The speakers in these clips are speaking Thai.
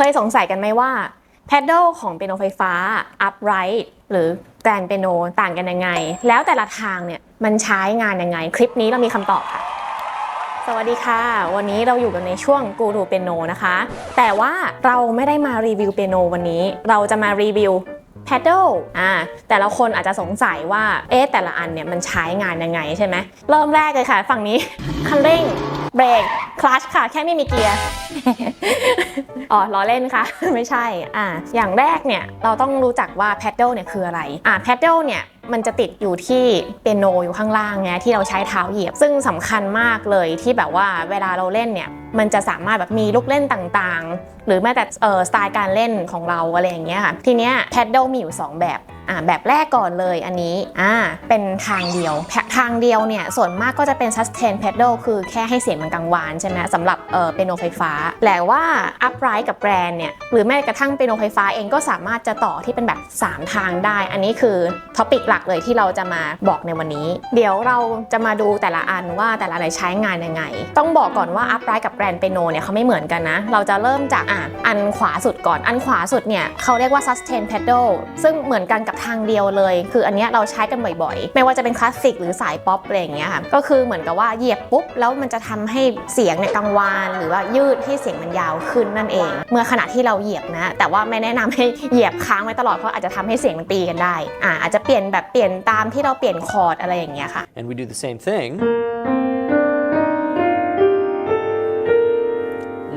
เคยสงสัยกันไหมว่า pedal ของเปียโนไฟฟ้า upright หรือ grand piano ต่างกันยังไง แล้วแต่ละทางเนี่ยมันใช้งานยังไง คลิปนี้เรามีคำตอบค่ะ สวัสดีค่ะ วันนี้เราอยู่กันในช่วงกูรูเปียโนนะคะ แต่ว่าเราไม่ได้มารีวิวเปียโนวันนี้ เราจะมารีวิว pedal อ่าแต่ละคนอาจจะสงสัยว่าเอ๊ะแต่ละอันเนี่ยมันใช้งานยังไงใช่ไหมเริ่มแรกเลยค่ะ ฝั่งนี้คันเร่ง เบรกคลัชค่ะ แค่ไม่มีเกียร์ อ๋อล้อเล่นค่ะ ไม่ใช่ อ่า อย่างแรกเนี่ย เราต้องรู้จักว่าแพดเดิลเนี่ยคืออะไร อ่า pedal เนี่ยมันจะติดอยู่ที่เปียโนอยู่ข้างล่างไงที่เราใช้เท้าเหยียบ ซึ่งสำคัญมากเลยที่แบบว่าเวลาเราเล่นเนี่ยมันจะสามารถแบบมีลูกเล่นต่างๆ หรือแม้แต่เอ่อสไตล์การเล่นของเราอะไรอย่างเงี้ยค่ะทีเนี้ย pedal มีอยู่ 2 แบบอ่าแบบแรกก่อนเลยอันนี้อ่าเป็นทางเดียวแพทางเดียวเนี่ยส่วนมากก็จะเป็น sustain pedal คือแค่ให้เสียงมันกังวานใช่ไหมสำหรับเออเปียโนไฟฟ้า แต่ว่า upright กับ grand เนี่ยหรือแม้กระทั่งเปียโนไฟฟ้าเองก็สามารถจะต่อที่เป็นแบบ 3 ทางได้ อันนี้คือท็อปิกหลักเลยที่เราจะมาบอกในวันนี้ เดี๋ยวเราจะมาดูแต่ละอันว่าแต่ละอันใช้งานยังไง ต้องบอกก่อนว่า upright กับ grand piano เนี่ยเขาไม่เหมือนกันนะ เราจะเริ่มจากอะอันขวาสุดก่อน อันขวาสุดเนี่ยเขาเรียกว่า sustain pedal ซึ่งเหมือนกันกับทางเดียวเลย คืออันเนี้ยเราใช้กันบ่อยๆ ไม่ว่าจะเป็นคลาสสิกหรือสายป๊อปอะไรอย่างเงี้ยค่ะ ก็คือเหมือนกับว่าเหยียบปุ๊บ แล้วมันจะทำให้เสียงเนี่ยกังวาน หรือว่ายืดให้เสียงมันยาวขึ้นนั่นเอง เมื่อขณะที่เราเหยียบนะ แต่ว่าไม่แนะนำให้เหยียบค้างไว้ตลอดเพราะอาจจะทำให้เสียงมันตีกันได้ อ่าอาจจะเปลี่ยนแบบเปลี่ยนตามที่เราเปลี่ยนคอร์ดอะไรอย่างเงี้ยค่ะ And we do the same thing.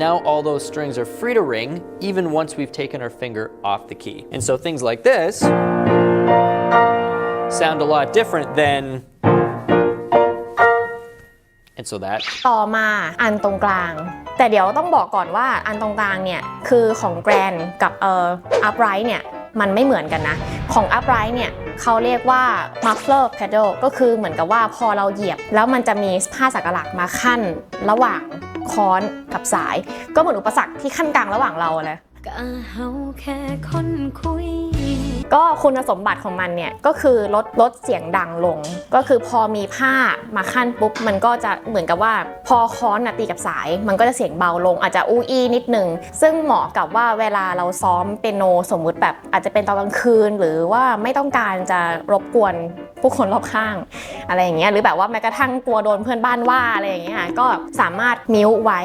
Now all those strings are free to ring even once we've taken our finger off the key. And so things like this sound a lot different than. And so that ต่อมาอันตรงกลาง แต่เดี๋ยวต้องบอกก่อนว่าอันตรงกลางเนี่ยคือของแกรนกับเอ่อ upright เนี่ยมันไม่เหมือนกันนะ ของ upright เนี่ยเขาเรียกว่า muffler pedal ก็คือเหมือนกับว่าพอเราเหยียบ แล้วมันจะมีผ้าสักหลักมาขั้นระหว่าง ค้อนกับสาย ก็เหมือนอุปสรรคที่ขั้นกลางระหว่างเราเลยก็เฮาแค่คนคุย ก็คุณสมบัติของมันเนี่ยก็คือลดลดเสียงดังลง ก็คือพอมีผ้ามาขั้นปุ๊บมันก็จะเหมือนกับว่า พอค้อนนะตีกับสาย มันก็จะเสียงเบาลง อาจจะอู้อี้นิดนึงซึ่งเหมาะกับว่าเวลาเราซ้อมเปียโนสมมุติแบบอาจจะเป็นตอนกลางคืน หรือว่าไม่ต้องการจะรบกวนผู้คนรอบข้างอะไรอย่างเงี้ยหรือแบบว่าแม้กระทั่งกลัวโดนเพื่อนบ้านว่าอะไรอย่างเงี้ยก็สามารถมิวไว้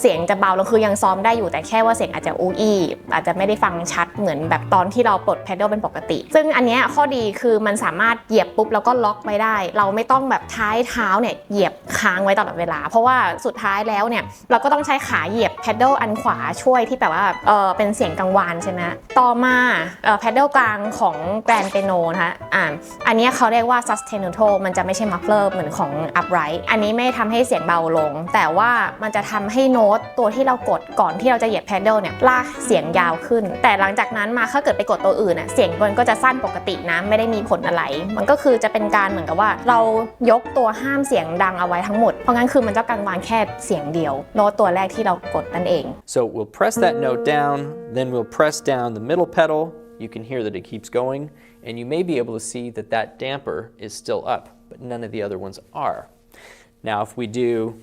เสียงจะเบาลงคือยังซ้อมได้อยู่แต่แค่ว่าเสียงอาจจะอู้อี้อาจจะไม่ได้ฟังชัดเหมือนแบบตอนที่เราปลด pedal เป็นปกติ ซึ่งอันนี้ข้อดีคือมันสามารถเหยียบปุ๊บแล้วก็ล็อกไว้ได้ เราไม่ต้องแบบท้ายเท้าเนี่ยเหยียบค้างไว้ตลอดเวลา เพราะว่าสุดท้ายแล้วเนี่ยเราก็ต้องใช้ขาเหยียบ pedal อันขวาช่วยที่แบบว่าเออเป็นเสียงกังวานใช่ไหมต่อมาเออ pedal กลางของ grand piano นะคะอ่าอันนี้เขาเรียกว่า sustainable มันจะไม่ใช่ muffler เหมือนของ upright อันนี้ไม่ทำให้เสียงเบาลง แต่ว่ามันจะทำให้โน้ตตัวที่เรากดก่อนที่เราจะเหยียบ pedal เนี่ยลากเสียงยาวขึ้น แต่หลังจากนั้นมาถ้าเกิดไปกดตัวอื่นน่ะเสียงมันก็จะสั้นปกตินะไม่ได้มีผลอะไร มันก็คือจะเป็นการเหมือนกับว่า เรายกตัวห้ามเสียงดังเอาไว้ทั้งหมด เพราะงั้นคือมันจะกังวานแค่เสียงเดียวโน้ตตัวแรกที่เรากดนั่นเอง So we'll press that note down, then we'll press down the middle pedal. You can hear that it keeps going, and you may be able to see that that damper is still up, but none of the other ones are. Now, if we do,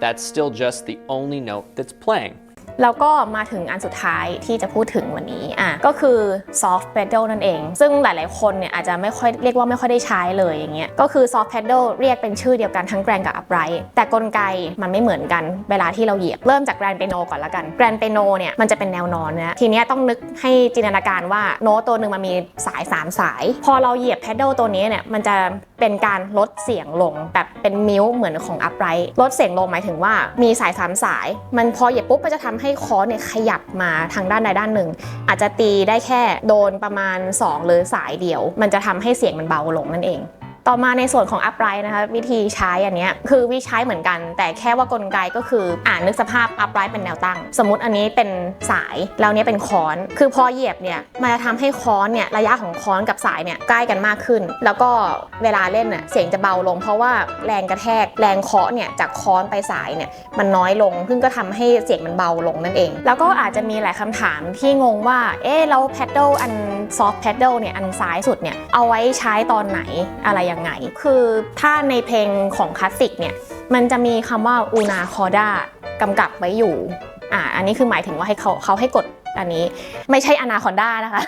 that's still just the only note that's playing. แล้วก็มาถึงอันสุดท้ายที่จะพูดถึงวันนี้อะก็คือ soft pedal นั่นเอง ซึ่งหลายๆคนเนี่ยอาจจะไม่ค่อยเรียกว่าไม่ค่อยได้ใช้เลยอย่างเงี้ยก็คือ soft pedal เรียกเป็นชื่อเดียวกันทั้ง grand กับ upright แต่กลไกมันไม่เหมือนกันเวลาที่เราเหยียบ เริ่มจาก grand piano ก่อนละกัน grand piano เนี่ยมันจะเป็นแนวนอนนะทีเนี้ยต้องนึกให้จินตนาการว่าโน้ตตัวหนึ่งมันมีสาย 3 สาย พอเราเหยียบ pedal ตัวนี้เนี่ยมันจะเป็นการลดเสียงลงแบบเป็นมิวเหมือนของ upright ลดเสียงลงหมายถึงว่ามีสาย3สาย มันพอเหยียบปุ๊บมันจะทำใให้คอเนี่ยขยับมาทางด้านใดด้านหนึ่ง อาจจะตีได้แค่โดนประมาณ 2 หรือสายเดียว มันจะทำให้เสียงมันเบาลงนั่นเอง ต่อมาในส่วนของ upright นะคะวิธีใช้อันนี้คือวิใช้เหมือนกัน แต่แค่ว่ากลไกก็คืออ่านนึกสภาพ upright เป็นแนวตั้ง สมมติอันนี้เป็นสายแล้วเนี้ยเป็นค้อน คือพอเหยียบเนี่ยมันจะทำให้ค้อนเนี่ยระยะของค้อนกับสายเนี่ยใกล้กันมากขึ้น แล้วก็เวลาเล่นน่ะเสียงจะเบาลง เพราะว่าแรงกระแทกแรงเคาะเนี่ยจากค้อนไปสายเนี่ยมันน้อยลง ซึ่งก็ทำให้เสียงมันเบาลงนั่นเอง แล้วก็อาจจะมีหลายคำถามที่งงว่าเอ๊ะแล้ว pedal อัน soft pedal เนี่ยอันซ้ายสุดเนี่ยเอาไว้ใช้ตอนไหนอะไรยังไง คือถ้าในเพลงของคลาสสิกเนี่ย มันจะมีคำว่า una corda กำกับไว้อยู่ อ่า อันนี้คือหมายถึงว่าให้เขาเขาให้กดอันนี้ ไม่ใช่อนาคอนด้านะคะ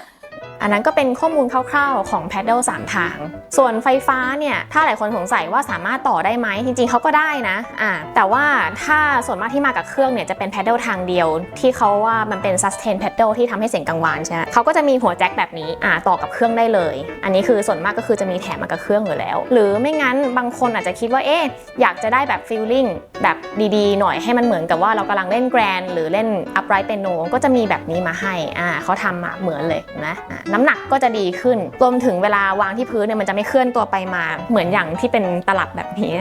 อันนั้นก็เป็นข้อมูลคร่าวๆ ของ paddle 3ทาง ส่วนไฟฟ้าเนี่ย ถ้าหลายคนสงสัยว่าสามารถต่อได้ไหม จริงๆเขาก็ได้นะอ่าแต่ว่าถ้าส่วนมากที่มากับเครื่องเนี่ยจะเป็น paddle ทางเดียว ที่เขาว่ามันเป็น sustain paddle ที่ทำให้เสียงกังวานใช่ไหมเขาก็จะมีหัวแจ็คแบบนี้อ่าต่อกับเครื่องได้เลย อันนี้คือส่วนมากก็คือจะมีแถมมากับเครื่องอยู่แล้ว หรือไม่งั้นบางคนอาจจะคิดว่าเอ๊ะอยากจะได้แบบ feeling แบบดีๆ หน่อยให้มันเหมือนกับว่าเรากำลังเล่นแกรนหรือเล่น upright piano ก็จะมีแบบนี้มาให้อ่าเขาทำมาเหมือนเลยนะน้ำหนักก็จะดีขึ้น รวมถึงเวลาวางที่พื้นเนี่ยมันจะไม่เคลื่อนตัวไปมา เหมือนอย่างที่เป็นตลับแบบนี้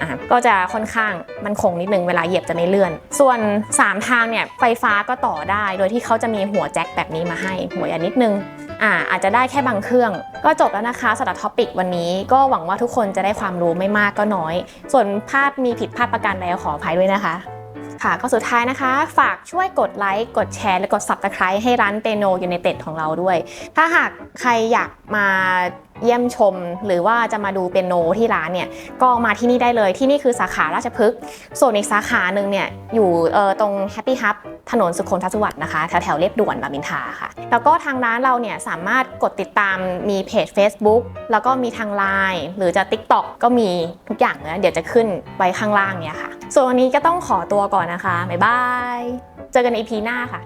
อ่าก็จะค่อนข้างมันคงนิดนึงเวลาเหยียบจะไม่เลื่อน ส่วน 3 ทางเนี่ยไฟฟ้าก็ต่อได้ โดยที่เขาจะมีหัวแจ็คแบบนี้มาให้ หัวอย่านิดนึงอ่าอาจจะได้แค่บางเครื่อง ก็จบแล้วนะคะสำหรับท็อปิกวันนี้ ก็หวังว่าทุกคนจะได้ความรู้ไม่มากก็น้อย ส่วนภาพมีผิดพลาดประการใดขออภัยด้วยนะคะ ค่ะ ก็สุดท้ายนะคะ ฝากช่วยกดไลค์ กดแชร์ และกด Subscribe ให้ร้านเตโนยูไนเต็ดของเราด้วย ถ้าหากใครอยากมา เยี่ยมชม หรือว่าจะมาดูเปียโนที่ร้านเนี่ยก็มาที่นี่ได้เลยที่นี่คือสาขาราชพฤกษ์ส่วนอีกสาขาหนึ่งเนี่ยอยู่เออตรง Happy Hub ถนนสุขนทศวรรษนะคะแถวแถวเรียบด่วนรามอินทราค่ะ แล้วก็ทางร้านเราเนี่ยสามารถกดติดตามมีเพจ Facebook แล้วก็มีทาง Line หรือจะ TikTok ก็มีทุกอย่างนะเดี๋ยวจะขึ้นไว้ข้างล่างเนี่ยค่ะ ส่วนวันนี้ก็ต้องขอตัวก่อนนะคะ บ๊ายบาย เจอกันใน EP หน้าค่ะ